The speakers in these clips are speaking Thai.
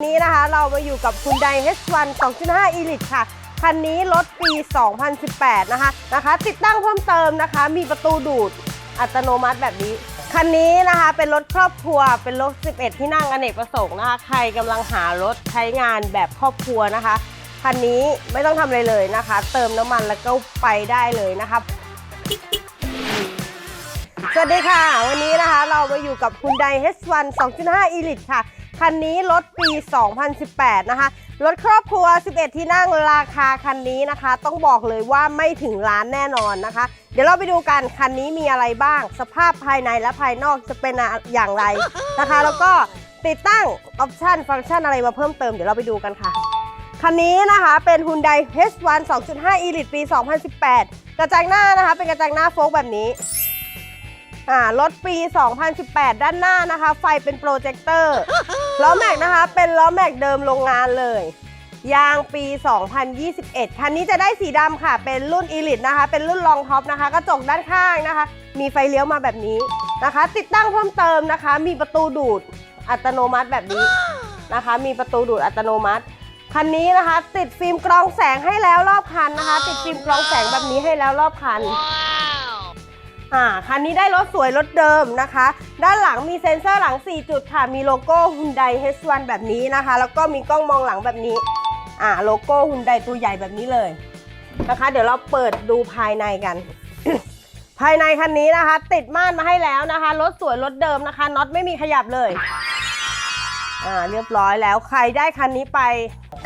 นี้นะคะเรามาอยู่กับ Hyundai H1 2.5 Elite ค่ะ คันนี้รถปี 2018 นะคะนะคะ ติดตั้งเพิ่มเติมนะคะ มีประตูดูดอัตโนมัติแบบนี้ คันนี้นะคะเป็นรถครอบครัวเป็นรถ 11 ที่นั่งอเนกประสงค์นะคะ ใครกำลังหารถใช้งานแบบครอบครัวนะคะ คันนี้ไม่ต้องทำอะไรเลยนะคะ เติมน้ำมันแล้วก็ไปได้เลยนะคะสวัสดีค่ะ วันนี้นะคะเรามาอยู่กับ Hyundai H1 2.5 Elite ค่ะ คันนี้รถปี 2018 นะคะ รถครอบครัว 11 ที่นั่งราคาคันนี้นะคะ ต้องบอกเลยว่าไม่ถึงล้านแน่นอนนะคะ เดี๋ยวเราไปดูกันคันนี้มีอะไรบ้าง สภาพภายในและภายนอกจะเป็นอย่างไรนะคะ แล้วก็ติดตั้งออปชันฟังก์ชันอะไรมาเพิ่มเติมเดี๋ยวเราไปดูกันค่ะ คันนี้นะคะเป็น Hyundai H1 2.5 Elite ปี 2018 กระจังหน้านะคะ เป็นกระจังหน้าโฟกแบบนี้ อ่ารถปี 2018 ด้านหน้านะคะ ไฟเป็นโปรเจคเตอร์ล้อแม็กนะคะ เป็นล้อแม็กเดิมโรงงานเลย ยางปี 2021 คันนี้จะได้สีดำค่ะ เป็นรุ่น Elite นะคะ เป็นรุ่นรองท็อปนะคะ กระจกด้านข้างนะคะ มีไฟเลี้ยวมาแบบนี้นะคะ ติดตั้งเพิ่มเติมนะคะ มีประตูดูดอัตโนมัติแบบนี้นะคะ มีประตูดูดอัตโนมัติคันนี้นะคะ ติดฟิล์มกรองแสงให้แล้วรอบคันนะคะ ติดฟิล์มกรองแสงแบบนี้ให้แล้วรอบคัน อ่าคันนี้ได้รถสวยรถเดิมนะคะ ด้านหลังมีเซ็นเซอร์หลัง 4 จุดค่ะ มีโลโก้ Hyundai H1 แบบนี้นะคะ แล้วก็มีกล้องมองหลังแบบนี้อ่าโลโก้ Hyundai ตัวใหญ่แบบนี้เลยนะคะ เดี๋ยวเราเปิดดูภายในกัน ภายในคันนี้นะคะ ติดม่านมาให้แล้วนะคะรถสวยรถเดิมนะคะน็อตไม่มีขยับเลยอ่าเรียบร้อยแล้วใครได้คันนี้ไป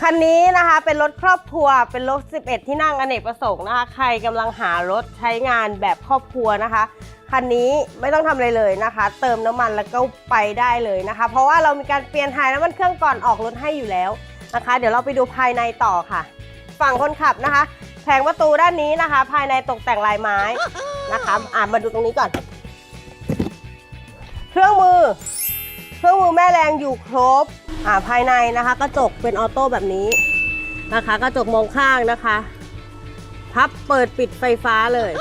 คันนี้นะคะเป็นรถครอบครัวเป็นรถ 11 ที่นั่งอเนกประสงค์นะคะ ใครกำลังหารถใช้งานแบบครอบครัวนะคะคันนี้ไม่ต้องทำอะไรเลยนะคะ เติมน้ำมันแล้วก็ไปได้เลยนะคะ เพราะว่าเรามีการเปลี่ยนถ่ายน้ำมันเครื่องก่อนออกรถให้อยู่แล้วนะคะ เดี๋ยวเราไปดูภายในต่อค่ะ ฝั่งคนขับนะคะแผงประตูด้านนี้นะคะ ภายในตกแต่งลายไม้นะคะอ่ามาดูตรงนี้ก่อน เครื่องมือ เครื่องมือแม่แรงอยู่ครบ อ่าภายในนะคะกระจกเป็นออโต้แบบนี้นะคะ กระจกมองข้างนะคะ พับเปิดปิดไฟฟ้าเลย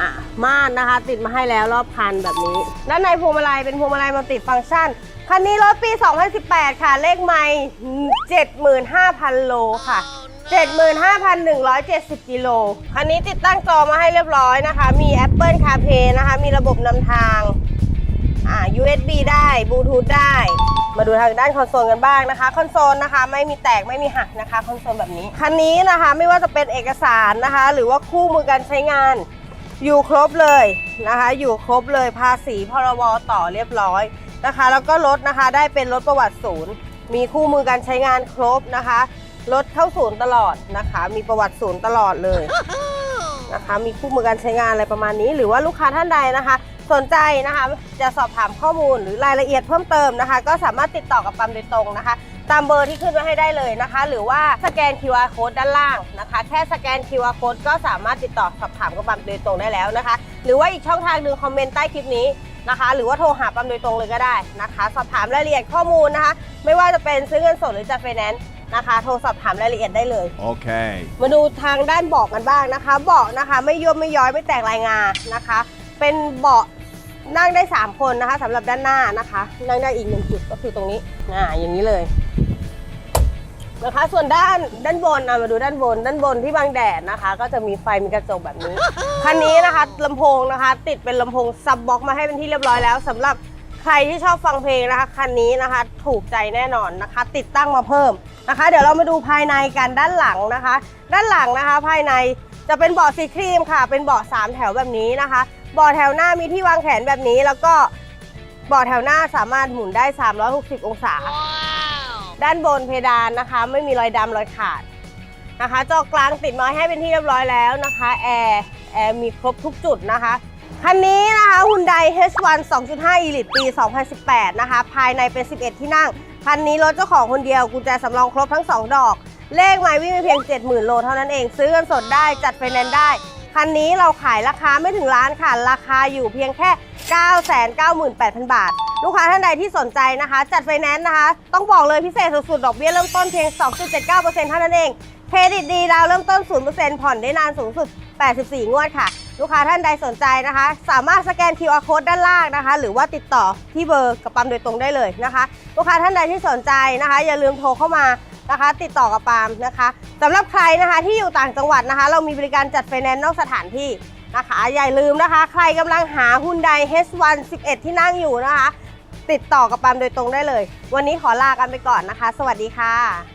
อะม่านนะคะ ติดมาให้แล้วรอบคันแบบนี้ ด้านในพวงมาลัยเป็นพวงมาลัยมัลติฟังก์ชันคันนี้รถปี 2018 ค่ะ เลขไมล์75,000 โลค่ะ 75,170 กิโล คันนี้ติดตั้งจอมาให้เรียบร้อยนะคะ มี Apple CarPlay นะคะ มีระบบนำทาง อ่า USB ได้บลูทูธได้ มาดูทางด้านคอนโซลกันบ้างนะคะ คอนโซลนะคะไม่มีแตกไม่มีหักนะคะคอนโซลแบบนี้ คันนี้นะคะไม่ว่าจะเป็นเอกสารนะคะ หรือว่าคู่มือการใช้งานอยู่ครบเลยนะคะ อยู่ครบเลยภาษีพรบต่อเรียบร้อยนะคะ แล้วก็รถนะคะได้เป็นรถประวัติศูนย์ มีคู่มือการใช้งานครบนะคะรถเข้าศูนย์ตลอดนะคะ มีประวัติศูนย์ตลอดเลยนะคะ มีคู่มือการใช้งานอะไรประมาณนี้ หรือว่าลูกค้าท่านใดนะคะ สนใจนะคะ จะสอบถามข้อมูลหรือรายละเอียดเพิ่มเติมนะคะ ก็สามารถติดต่อกับปั๊มโดยตรงนะคะ ตามเบอร์ที่ขึ้นไว้ให้ได้เลยนะคะ หรือว่าสแกน QR code ด้านล่างนะคะ แค่สแกน QR code ก็สามารถติดต่อสอบถามกับปั๊มโดยตรงได้แล้วนะคะ หรือว่าอีกช่องทางหนึ่งคอมเมนต์ใต้คลิปนี้นะคะ หรือว่าโทรหาปั๊มโดยตรงเลยก็ได้นะคะ สอบถามรายละเอียดข้อมูลนะคะ ไม่ว่าจะเป็นซื้อเงินสดหรือจัดไฟแนนซ์นะคะ โทรสอบถามรายละเอียดได้เลย Okay. มาดูทางด้านเบาะกันบ้างนะคะ เบาะนะคะ ไม่ย่นไม่ย้อยไม่แตกลายงานะคะ เป็นเบาะ นั่งได้ 3 คนนะคะสำหรับด้านหน้านะคะ นั่งได้อีกหนึ่งจุดก็คือตรงนี้อ่าอย่างนี้เลยนะคะ ส่วนด้านด้านบนอะมาดูด้านบน ด้านบนที่บังแดดนะคะ ก็จะมีไฟมีกระจกแบบนี้คันนี้นะคะลำโพงนะคะ ติดเป็นลำโพงซับบ็อกมาให้เป็นที่เรียบร้อยแล้วสำหรับใครที่ชอบฟังเพลงนะคะคันนี้นะคะ ถูกใจแน่นอนนะคะ ติดตั้งมาเพิ่มนะคะ เดี๋ยวเรามาดูภายในกันด้านหลังนะคะ ด้านหลังนะคะ ภายในจะเป็นเบาะสีครีมค่ะ เป็นเบาะสามแถวแบบนี้นะคะเบาะแถวหน้ามีที่วางแขนแบบนี้ แล้วก็เบาะแถวหน้าสามารถหมุนได้ 360 องศา ด้านบนเพดานนะคะ ไม่มีรอยดำรอยขาดนะคะจอกลางติดมาให้เป็นที่เรียบร้อยแล้วนะคะแอร์แอร์มีครบทุกจุดนะคะ คันนี้นะคะ Hyundai H1 2.5 Elite ปี 2018 นะคะ ภายในเป็น 11 ที่นั่ง คันนี้รถเจ้าของคนเดียวกุญแจสำรองครบทั้ง 2 ดอก เลขไม่วิ่งไปเพียง 70,000 โลเท่านั้นเอง ซื้อเงินสดได้จัดไฟแนนซ์ได้ คันนี้เราขายราคาไม่ถึงล้านค่ะ ราคาอยู่เพียงแค่ 998,000 บาท ลูกค้าท่านใดที่สนใจนะคะ จัดไฟแนนซ์นะคะ ต้องบอกเลยพิเศษสุดๆ ดอกเบี้ยเริ่มต้นเพียง 2.79%เท่านั้นเอง เครดิตดีดาวเริ่มต้น 0%ผ่อนได้นานสูงสุด 84 งวดค่ะ ลูกค้าท่านใดสนใจนะคะ สามารถสแกน QR code ด้านล่างนะคะ หรือว่าติดต่อที่เบอร์กับปามโดยตรงได้เลยนะคะ ลูกค้าท่านใดที่สนใจนะคะ อย่าลืมโทรเข้ามา นะคะ ติดต่อกับปามนะคะสำหรับใครนะคะที่อยู่ต่างจังหวัดนะคะ เรามีบริการจัดไฟแนนซ์นอกสถานที่นะคะอย่าลืมนะคะ ใครกำลังหาฮุนใด H1 11 ที่นั่งอยู่นะคะ ติดต่อกับปามโดยตรงได้เลย วันนี้ขอลากันไปก่อนนะคะ สวัสดีค่ะ